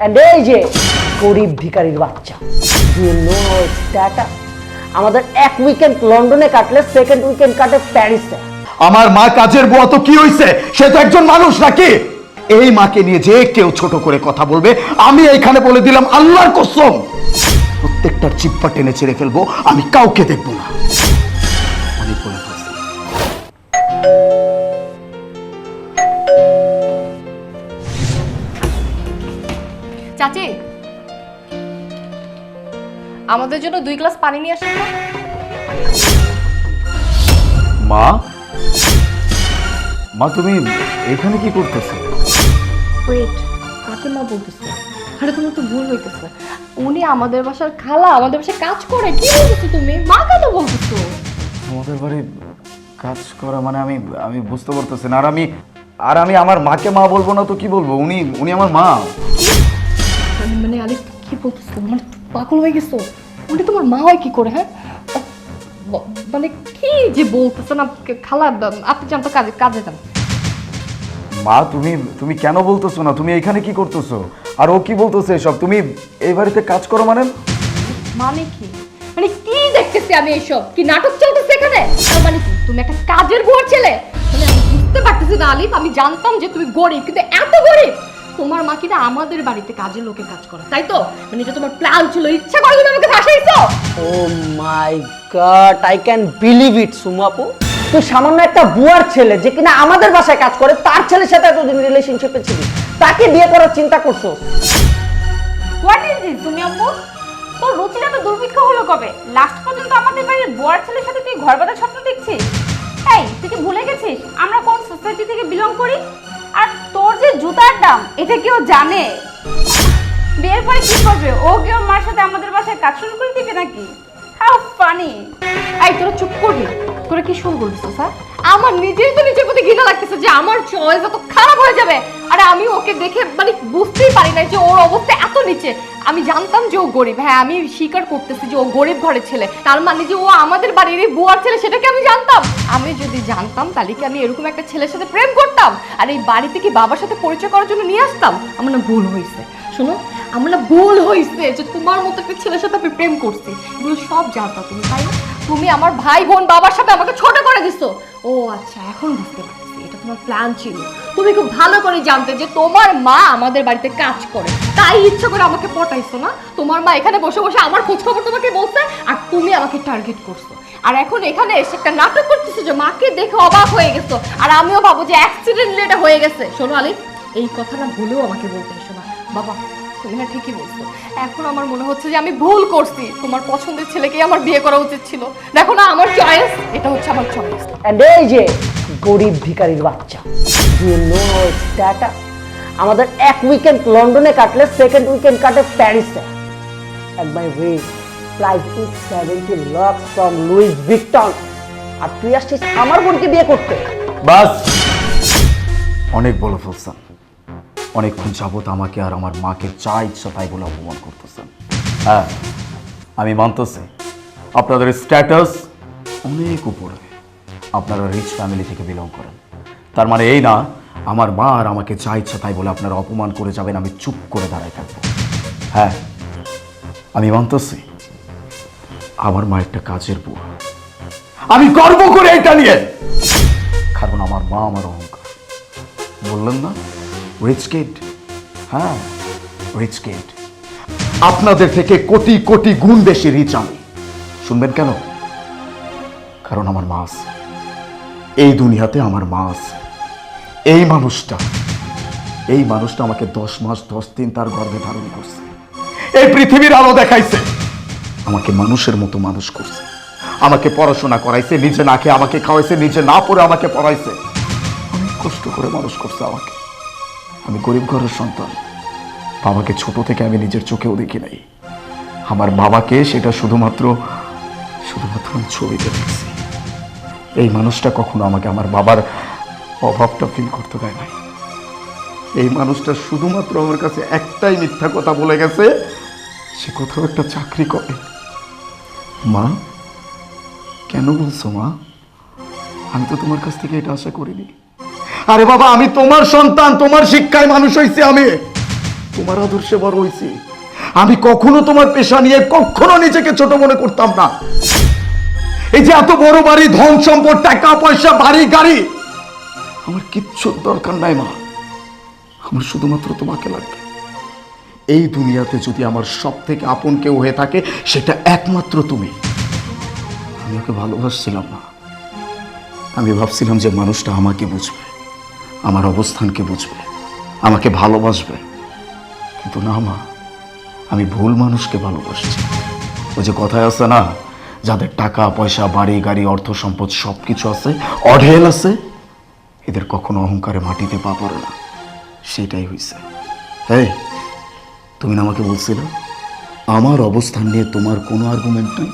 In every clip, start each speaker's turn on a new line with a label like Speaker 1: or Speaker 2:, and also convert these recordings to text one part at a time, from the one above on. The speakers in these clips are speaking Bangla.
Speaker 1: অ্যান্ড এই যে গরিব ভিখারির বাচ্চা আমাদের এক উইকেন্ড লন্ডনে কাটলে সেকেন্ড উইকেন্ড কাটে প্যারিসে।
Speaker 2: আমার মা কাজের বুয়া তো কি হইছে? সে তো একজন মানুষ নাকি? এই মাকে নিয়ে যে কেউ ছোট করে কথা বলবে, আমি এইখানে বলে দিলাম আল্লাহর কসম। প্রত্যেকটার চিপ্পা টেনে ছেড়ে ফেলব, আমি কাউকে দেখব না।
Speaker 3: চাচি। আমাদের জন্য দুই গ্লাস পানি নিয়ে আসেন
Speaker 2: মা? মা তুমি এখানে কি করতেছো?
Speaker 3: ওয়েট কাকে মা বলতেছে? আরে তোমার তো ভুল হইতেছে। উনি আমাদের বাসার খালা আমাদের বাসায় কাজ করে। কি বলতেছো তুমি? মা কেন বলতেছো?
Speaker 2: আমাদের বাড়ি কাজ করা মানে আমি আমি বুঝতে পারতেছি না। আর আমি আর আমি আমার মাকে মা বলব না তো কি বলব? উনি উনি আমার মা।
Speaker 3: আরে কি বলতেছো? মানে পাগল হয়ে গেছো। উনি তোমার মা হয় কি করে হ্যাঁ? মানে কি যে বলতেছো না খালা আপনি যান তো কাজে কাজে যান।
Speaker 2: মা তুমি তুমি কেন বলতেছো না? তুমি এখানে কি করতেছো? আর ও কি বলতেছে সব তুমি এই বাড়িতে কাজ করো মানে?
Speaker 3: মানে কি? মানে কি দেখতেছি আমি এইসব? কি নাটক চলতেছে এখানে? মানে কি? তুমি একটা কাজের বুয়ার ছেলে? মানে আমি বুঝতে পারতেছি না আলিফ আমি জানতাম যে তুমি গরিব কিন্তু এত গরিব! তোমার মা কিনা আমাদের বাড়িতে কাজের লোকে কাজ করে তাই তো? মানে এটা তোমার প্ল্যান ছিল ইচ্ছা করে তুমি আমাকে ভাসাইছো
Speaker 1: ও my god I can believe it সুমাপু। তুই সামান্য একটা বুয়ার ছেলে যে কিনা আমাদের বাসায় কাজ করে তার ছেলের সাথে এতদিন রিলেশনশিপে ছিলি তাকে বিয়ে করার চিন্তা করছ?
Speaker 4: হোয়াট ইজ দিস তুমি আম্মু তোর রুচিটা তো দুর্ভিক্ষ হলো কবে? লাস্ট পর্যন্ত আমাদের বাড়ির বুয়ার ছেলের সাথে তুই ঘর বাঁধার স্বপ্ন দেখছিস? এই তুই কি ভুলে গেছিস? আমরা কোন সোসাইটি থেকে বিলং করি? আর যে জুতার দাম, এটা কেউ জানে? বিয়ের পরে কি করবে? ও কি মার সাথে আমাদের বাসায় কাজ শুরু করে দিবে নাকি? How funny.
Speaker 3: তোরা চুপ করবি। তোরা কি শুরু করছিস স্যার আমার নিজেই তো নিজের প্রতি ঘৃণা লাগতেছে যে আমার চয়েস এত খারাপ হয়ে যাবে। আরে আমি ওকে দেখে মানে বুঝতেই পারি না যে ওর অবস্থা এত নিচে। আমি জানতাম যে ও গরিব। হ্যাঁ আমি স্বীকার করতেছি যে ও গরিব ঘরের ছেলে। তার মানে যে ও আমাদের বাড়ির এই বুয়ার ছেলে, সেটাকে আমি জানতাম। আমি যদি জানতাম, তাহলে কি আমি এরকম একটা ছেলের সাথে প্রেম করতাম? আর এই বাড়িতে কি বাবার সাথে পরিচয় করার জন্য নিয়ে আসতাম? আমার না ভুল হয়েছে। শোনো, আমার না ভুল হয়েছে যে তোমার মতো একটা ছেলের সাথে আমি প্রেম করছি। এগুলো সব জানতা তুমি, তাই তুমি আমার ভাই বোন বাবার সাথে আমাকে ছোট করে দিছো। ও আচ্ছা এখন বুঝতে পারছি। তোমার প্ল্যান ছিল। তুমি খুব ভালো করে জানতে যে তোমার মা আমাদের বাড়িতে কাজ করে। তাই ইচ্ছে করে আমাকে পটাইছো না? তোমার মা এখানে বসে বসে আমার খোঁজ খবর তোমাকে বলছে আর তুমি আমাকে টার্গেট করছ। আর এখন এখানে এসে একটা নাটক করতেছো যে মাকে দেখে অবাক হয়ে গেছো। আর আমিও ভাবো যে অ্যাক্সিডেন্টলি এটা হয়ে গেছে। শোনো আলি এই কথাটা ভুলেও আমাকে বলতে এসো না। বাবা, তুমি না ঠিকই বলছো। এখন আমার মনে হচ্ছে যে আমি ভুল করছি। তোমার পছন্দের ছেলেকেই আমার বিয়ে করা উচিত ছিল। দেখো না, আমার চয়েস এটা হচ্ছে আমার চয়েস
Speaker 1: এই যে গরিব ভিখারির বাচ্চা। স্ট্যাটাস আমাদের এক উইকেন্ড লন্ডনে কাটলে সেকেন্ড উইকেন্ড কাটে প্যারিসে। আর আমার বোনকে বিয়ে করতে।
Speaker 2: অনেক ফেলছেন অনেকক্ষণ আমাকে আর আমার মাকে বলে করতেছেন। হ্যাঁ আমি মানতেছি। আপনাদের স্ট্যাটাস অনেক উপরে। আপনারা রিচ ফ্যামিলি থেকে বিলং করেন। তার মানে এই না, আমার মা আর আমাকে যা ইচ্ছা তাই বলে আপনারা অপমান করে যাবেন, আমি চুপ করে দাঁড়ায় থাকব। হ্যাঁ আমি মানতেছি, আমার মা একটা কাজের বুয়া। আমি গর্ব করে এটা নিয়ে। কারণ আমার মা আমার অহংকার। বললেন না? রিচ কিড হ্যাঁ রিচ কিড আপনাদের থেকে কোটি কোটি গুণ বেশি রিচ আমি। শুনবেন কেন? কারণ আমার মা আছে। এই দুনিয়াতে আমার মা আছে। এই মানুষটা এই মানুষটা আমাকে দশ মাস, দশ দিন তার গর্ভে ধারণ করছে। এই পৃথিবীর আলো দেখাইছে। আমাকে মানুষের মতো মানুষ করছে। আমাকে পড়াশোনা করাইছে, নিজে না খেয়ে আমাকে খাওয়াইছে, নিজে না পড়ে আমাকে পড়াইছে। অনেক কষ্ট করে মানুষ করছে আমাকে। আমি গরিব ঘরের সন্তান। বাবাকে ছোট থেকে আমি নিজের চোখেও দেখি নাই। আমার বাবাকে সেটা শুধুমাত্র শুধুমাত্র আমি ছবিতে দেখছি। এই মানুষটা কখনো আমাকে আমার বাবার অভাবটা ফিল করতে দেয় নাই। এই মানুষটা শুধুমাত্র আমার কাছে একটাই মিথ্যা কথা বলে গেছে, সে কোথাও একটা চাকরি করে। মা, কেন বলছো মা? আমি তো তোমার কাছ থেকে এটা আশা করিনি। আরে বাবা, আমি তোমার সন্তান, তোমার শিক্ষায় মানুষ হয়েছে আমি। তোমার আদর্শে বড় হয়েছি আমি কখনো তোমার পেশা নিয়ে কখনো নিজেকে ছোট মনে করতাম না। এই যে এত বড় বাড়ি, ধন সম্পদ, টাকা, পয়সা, বাড়ি, গাড়ি, আমার কিচ্ছুর দরকার নাই মা। আমার শুধুমাত্র তোমাকে লাগবে। এই দুনিয়াতে যদি আমার সব থেকে আপন কেউ হয়ে থাকে, সেটা একমাত্র তুমি। আমি ওকে ভালোবাসছিলাম না আমি ভাবছিলাম যে মানুষটা আমাকে বুঝবে, আমার অবস্থানকে বুঝবে, আমাকে ভালোবাসবে। কিন্তু না মা, আমি ভুল মানুষকে ভালোবাসছি। ওই যে কথায় আছে না যাদের টাকা, পয়সা, বাড়ি, গাড়ি, অর্থ সম্পদ সব কিছু আছে, অঢেল আছে, এদের কখনো অহংকারে মাটিতে পা পড়ে না। সেটাই হয়েছে হ্যাঁ তুমি না আমাকে বলছিলে? আমার অবস্থান নিয়ে তোমার কোনো আর্গুমেন্ট নেই?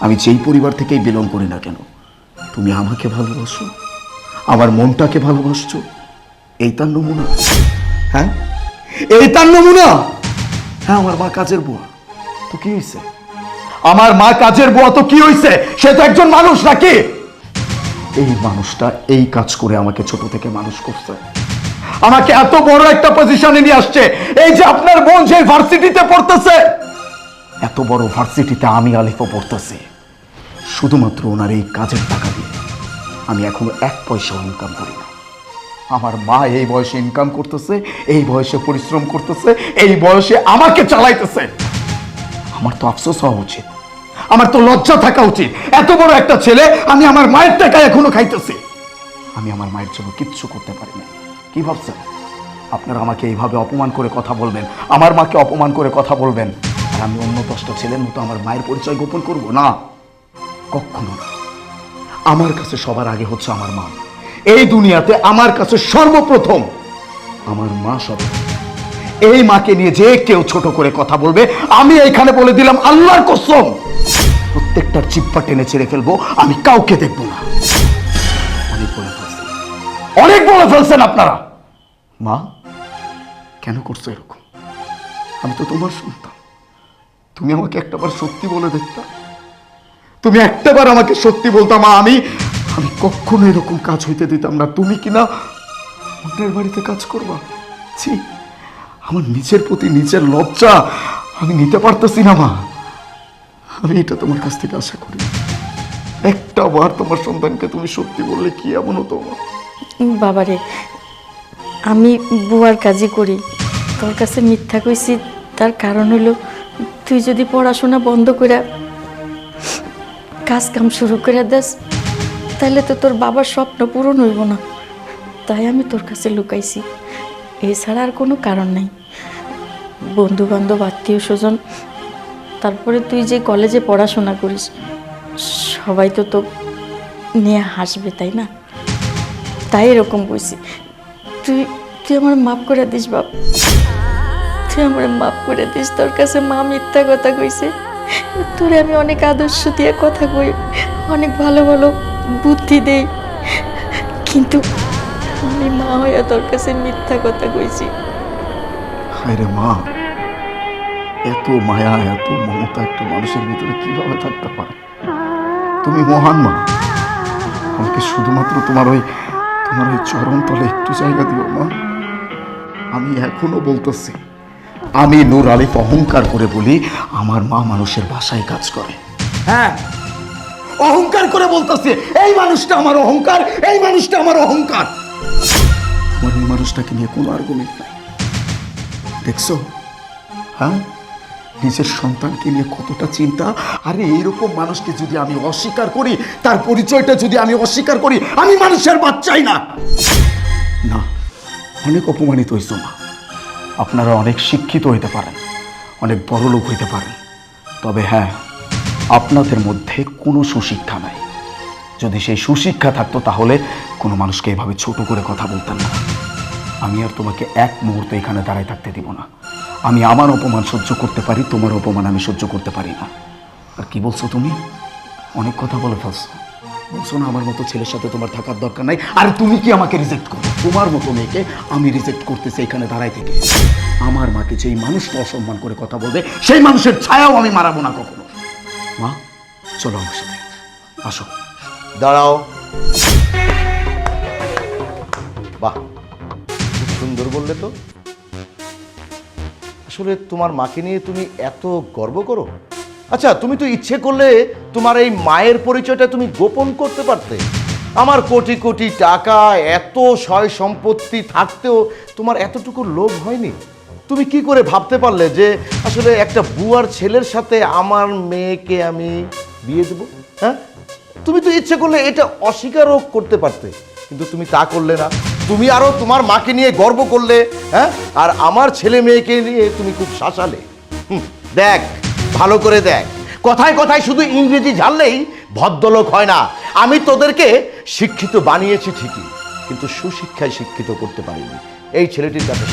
Speaker 2: আমি যেই পরিবার থেকেই বিলং করি না কেন? তুমি আমাকে ভালোবাসো? আমার মনটাকে ভালোবাসছো? এই তার নমুনা। হ্যাঁ? এই তার নমুনা? হ্যাঁ আমার মা কাজের বুয়া তো কি হয়েছে আমার মা কাজের বুয়া তো কি হয়েছে সে তো একজন মানুষ নাকি? এই মানুষটা এই কাজ করে আমাকে ছোট থেকে মানুষ করছে। আমাকে এত বড় একটা পজিশনে নিয়ে আসছে। এই যে আপনার বোন যে ভার্সিটিতে পড়তেছে, এত বড় ভার্সিটিতে আমি আলিফও পড়তেছি। শুধুমাত্র ওনার এই কাজের টাকা দিয়ে আমি এখনও এক পয়সাও ইনকাম করি না। আমার মা এই বয়সে ইনকাম করতেছে, এই বয়সে পরিশ্রম করতেছে, এই বয়সে আমাকে চালাইতেছে। আমার তো আফসোস হওয়া উচিত। আমার তো লজ্জা থাকা উচিত। এত বড় একটা ছেলে আমি আমার মায়ের টাকায় এখনও খাইতেছি। আমি আমার মায়ের জন্য কিচ্ছু করতে পারি না কি ভাবছেন? আপনারা আমাকে এইভাবে অপমান করে কথা বলবেন? আমার মাকে অপমান করে কথা বলবেন? আর আমি অন্য দশটা ছেলের মতো আমার মায়ের পরিচয় গোপন করব? না। কখনো না। আমার কাছে সবার আগে হচ্ছে আমার মা। এই দুনিয়াতে আমার কাছে সর্বপ্রথম আমার মা সব। এই মাকে নিয়ে যে কেউ ছোট করে কথা বলবে, আমি এইখানে বলে দিলাম আল্লাহর কসম। প্রত্যেকটার চিপ্পা টেনে ছেড়ে ফেলব, আমি কাউকে দেখব না। অনেক বলে ফেলছেন। অনেক বলে ফেলছেন আপনারা। মা, কেন করছ এরকম? আমি তো তোমার সন্তান। তুমি আমাকে একটাবার সত্যি বলে দেখতা। তুমি একটাবার আমাকে সত্যি বলতাম আমি আমি কখনো এরকম কাজ হইতে দিতাম না। তুমি কিনা অন্যের বাড়িতে কাজ করবা? ছি, আমার নিজের প্রতি নিজের লজ্জা আমি নিতে পারতেছি না, মা। আমি এটা তোমার কাছ থেকে আশা করি। একটা বার তোমার সন্তানকে তুমি সত্যি বললে কি এমন হতো মা
Speaker 5: বাবারে, আমি বুয়ার কাজই করি। তোর কাছে মিথ্যা কইছি, তার কারণ হলো তুই যদি পড়াশোনা বন্ধ করে কাজ কাম শুরু করে দেস তাহলে তো তোর বাবার স্বপ্ন পূরণ হইব না। তাই আমি তোর কাছে লুকাইছি। এছাড়া আর কোনো কারণ নাই। বন্ধু বান্ধব আত্মীয় স্বজন তারপরে তুই যে কলেজে পড়াশোনা করিস, সবাই তো তো নিয়ে হাসবে, তাই না? তাই এরকম বলছি। তুই তুই আমার মাফ করে দিস, বাপ। তুই আমার মাফ করে দিস, তোর কাছে মা মিথ্যা কথা কইছে। তোরে আমি অনেক আদর্শ দিয়ে কথা কই, অনেক ভালো ভালো বুদ্ধি দেই। কিন্তু আমি মা হইয়া তোর কাছে মিথ্যা কথা কইছি।
Speaker 2: হায় রে মা। এত মায়া এত মমতা একটা মানুষের ভিতরে কীভাবে থাকতে পারে? তুমি মহান মা। আমাকে শুধুমাত্র তোমার ওই তোমার ওই চরণ তলে একটু জায়গা দিও মা। আমি এখনও বলতেছি আমি নূর আলিফ অহংকার করে বলি আমার মা মানুষের বাসায় কাজ করে। হ্যাঁ অহংকার করে বলতেছে এই মানুষটা আমার অহংকার এই মানুষটা আমার অহংকার। আমার এই মানুষটাকে নিয়ে কোনো আর্গুমেন্ট নাই। দেখছ? হ্যাঁ? নিজের সন্তানকে নিয়ে কতটা চিন্তা? আরে, এইরকম মানুষকে যদি আমি অস্বীকার করি, তার পরিচয়টা যদি আমি অস্বীকার করি, আমি মানুষের বাচ্চাই না। না, অনেক অপমানিত হয়েছ মা। আপনারা অনেক শিক্ষিত হইতে পারেন, অনেক বড় লোক হইতে পারেন। তবে হ্যাঁ আপনাদের মধ্যে কোনো সুশিক্ষা নাই। যদি সেই সুশিক্ষা থাকতো, তাহলে কোনো মানুষকে এভাবে ছোট করে কথা বলতেন না। আমি আর তোমাকে এক মুহূর্ত এখানে দাঁড়ায় থাকতে দিব না। আমি আমার অপমান সহ্য করতে পারি, তোমার অপমান আমি সহ্য করতে পারি না। আর কি বলছো তুমি? অনেক কথা বলে ফেলছো। বলছো না, আমার মতো ছেলের সাথে তোমার থাকার দরকার নাই। আর তুমি কি আমাকে রিজেক্ট করো? তোমার মতো মেয়েকে আমি রিজেক্ট করতেছি এখানে দাঁড়াই থেকে। আমার মাকে যেই মানুষটা অসম্মান করে কথা বলবে, সেই মানুষের ছায়াও আমি মারাবো না কখনো। মা, চলো আমার সাথে। আসো।
Speaker 6: দাঁড়াও। বাহ, খুব সুন্দর বললে তো। আসলে তোমার মাকে নিয়ে তুমি এত গর্ব করো? আচ্ছা তুমি তো ইচ্ছে করলে তোমার এই মায়ের পরিচয়টা তুমি গোপন করতে পারতে। আমার কোটি কোটি টাকা, এত সয় সম্পত্তি থাকতেও তোমার এতটুকু লোভ হয়নি। তুমি কি করে ভাবতে পারলে যে আসলে একটা বুয়ার ছেলের সাথে আমার মেয়েকে আমি বিয়ে দেবো? হ্যাঁ? তুমি তো ইচ্ছে করলে এটা অস্বীকারও করতে পারতে, কিন্তু তুমি তা করলে না। তুমি আরও তোমার মাকে নিয়ে গর্ব করলে হ্যাঁ? আর আমার ছেলে মেয়েকে নিয়ে তুমি খুব শাসালে। দেখ, ভালো করে দেখ। কথায় কথায় শুধু ইংরেজি ঝাললেই ভদ্রলোক হয় না। আমি তোদেরকে শিক্ষিত বানিয়েছি ঠিকই, কিন্তু সুশিক্ষায় শিক্ষিত করতে পারিনি। এই ছেলেটির কাছে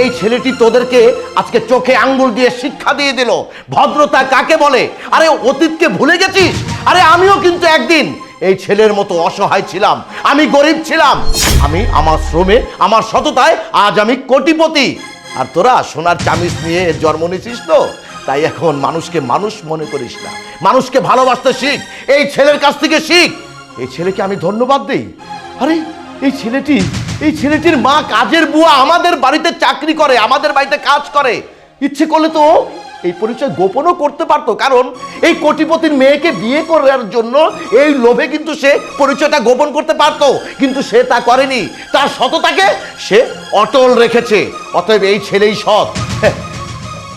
Speaker 6: এই ছেলেটি তোদেরকে আজকে চোখে আঙ্গুল দিয়ে শিক্ষা দিয়ে দিল। ভদ্রতা কাকে বলে? আরে, অতীতকে ভুলে গেছিস? আরে, আমিও কিন্তু একদিন এই ছেলের মতো অসহায় ছিলাম। আমি গরিব ছিলাম। আমি আমার শ্রমে, আমার সততায় আজ আমি কোটিপতি। আর তোরা সোনার চামিচ নিয়ে জন্ম নিছিস তো? তাই এখন মানুষকে মানুষ মনে করিস না। মানুষকে ভালোবাসতে শিখ। এই ছেলের কাছ থেকে শিখ। এই ছেলেকে আমি ধন্যবাদ দিই। আরে, এই ছেলেটি, এই ছেলেটির মা কাজের বুয়া আমাদের বাড়িতে চাকরি করে, আমাদের বাড়িতে কাজ করে। ইচ্ছে করলে তো এই পরিচয় গোপনও করতে পারতো, কারণ এই কোটিপতির মেয়েকে বিয়ে করার জন্য এই লোভে কিন্তু সে পরিচয়টা গোপন করতে পারতো, কিন্তু সে তা করেনি। তার সততাকে সে অটল রেখেছে, অতএব এই ছেলেই সৎ।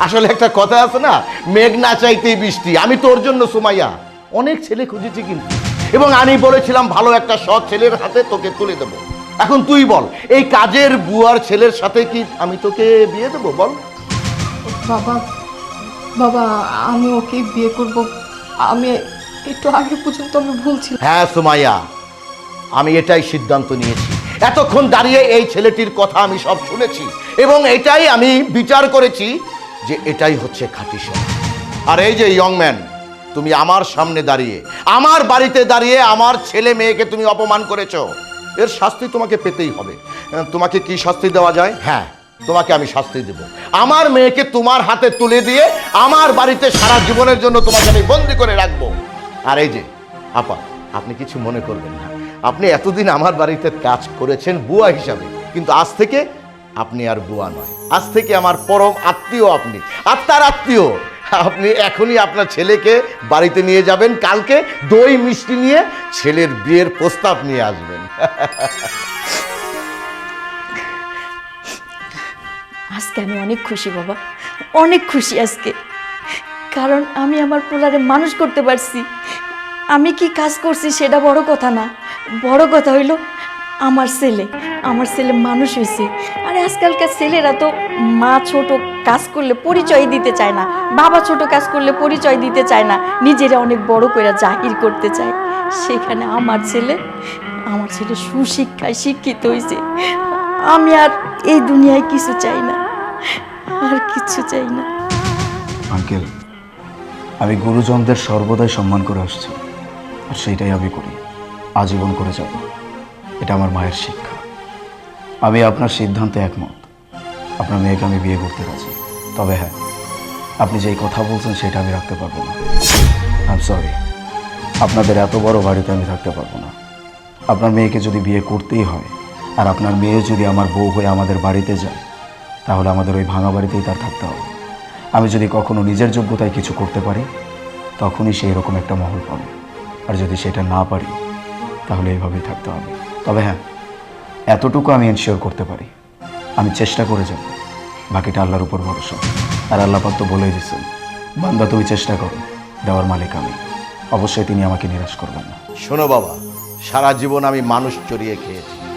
Speaker 6: আসলে একটা কথা আছে না, মেঘ না চাইতেই বৃষ্টি। আমি তোর জন্য সুমাইয়া অনেক ছেলে খুঁজেছি কিন্তু, এবং আমি বলেছিলাম ভালো একটা সৎ ছেলের হাতে তোকে তুলে দেবো। এখন তুই বল, এই কাজের বুয়ার ছেলের সাথে কি আমি তোকে বিয়ে দেবো? বল।
Speaker 3: বাবা বাবা আমি ওকে বিয়ে করব। আমি একটু আগে পর্যন্ত আমি ভুলছিলাম
Speaker 6: হ্যাঁ সুমাইয়া আমি এটাই সিদ্ধান্ত নিয়েছি। এতক্ষণ দাঁড়িয়ে এই ছেলেটির কথা আমি সব শুনেছি এবং এটাই আমি বিচার করেছি যে এটাই হচ্ছে খাঁটি। আর এই যে ইয়ং ম্যান তুমি আমার সামনে দাঁড়িয়ে আমার বাড়িতে দাঁড়িয়ে আমার ছেলে মেয়েকে তুমি অপমান করেছ এর শাস্তি তোমাকে পেতেই হবে। তোমাকে কি শাস্তি দেওয়া যায়? হ্যাঁ তোমাকে আমি শাস্তি দেব। আমার মেয়েকে তোমার হাতে তুলে দিয়ে আমার বাড়িতে সারা জীবনের জন্য তোমাকে আমি বন্দি করে রাখব। আর এই যে, আপা, আপনি কিছু মনে করবেন না। আপনি এতদিন আমার বাড়িতে কাজ করেছেন বুয়া হিসাবে, কিন্তু আজ থেকে আপনি আর বুয়া নয়। আজ থেকে আমার পরম আত্মীয় আপনি, আত্মার আত্মীয়। আপনি এখনই আপনার ছেলেকে বাড়িতে নিয়ে যাবেন, কালকে দই মিষ্টি নিয়ে ছেলের বিয়ের প্রস্তাব নিয়ে আসবেন।
Speaker 5: আজকে আমি অনেক খুশি, বাবা। অনেক খুশি আজকে। কারণ আমি আমার পোলারে মানুষ করতে পারছি। আমি কি কাজ করছি সেটা বড় কথা না। বড় কথা হইল, আমার ছেলে। আমার ছেলে মানুষ হয়েছে আর আজকালকার ছেলেরা তো মা ছোট কাজ করলে পরিচয় দিতে চায় না। বাবা ছোট কাজ করলে পরিচয় দিতে চায় না। নিজেরা অনেক বড় করে জাহির করতে চায়। সেখানে আমার ছেলে আমার ছেলে সুশিক্ষায় শিক্ষিত হয়েছে আমি আর এই দুনিয়ায় কিছু চাই না। আর কিছু চাই না।
Speaker 2: আঙ্কেল, আমি গুরুজনদের সর্বদাই সম্মান করে আসছি, আর সেইটাই আমি করি। আজীবন করে যাব। এটা আমার মায়ের শিক্ষা। আমি আপনার সিদ্ধান্তে একমত। আপনার মেয়েকে আমি বিয়ে করতে রাজি। তবে হ্যাঁ আপনি যেই কথা বলছেন সেটা আমি রাখতে পারব না। আই এম সরি আপনাদের এত বড় বাড়িতে আমি থাকতে পারব না। আপনার মেয়েকে যদি বিয়ে করতেই হয়, আর আপনার মেয়ে যদি আমার বউ হয়ে আমাদের বাড়িতে যায় তাহলে আমাদের ওই ভাঙা বাড়িতেই তার থাকতে হবে। আমি যদি কখনো নিজের যোগ্যতায় কিছু করতে পারি, তখনই সেই রকম একটা মহল পাবে। আর যদি সেটা না পারি, তাহলে এইভাবেই থাকতে হবে। তবে হ্যাঁ এতটুকু আমি এনশিওর করতে পারি। আমি চেষ্টা করে যাব। বাকিটা আল্লাহর উপর ভরসা। আর আল্লাহ পাক তো বলেই দিচ্ছেন বান্দা তুমি চেষ্টা করো, দেওয়ার মালিক আমি। অবশ্যই তিনি আমাকে নিরাশ করবেন না।
Speaker 6: শোনো বাবা, সারা জীবন আমি মানুষ চড়িয়ে খেয়েছি।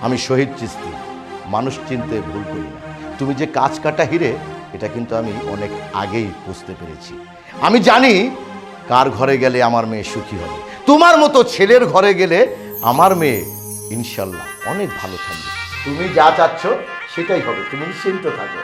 Speaker 6: আমি শহীদ চিস্তি, মানুষ চিনতে ভুল করি না। তুমি যে কাজ কাটা হিরে, এটা কিন্তু আমি অনেক আগেই বুঝতে পেরেছি। আমি জানি কার ঘরে গেলে আমার মেয়ে সুখী হবে। তোমার মতো ছেলের ঘরে গেলে আমার মেয়ে ইনশাল্লাহ অনেক ভালো থাকবে। তুমি যা চাচ্ছ সেটাই হবে, তুমি নিশ্চিন্ত থাকো।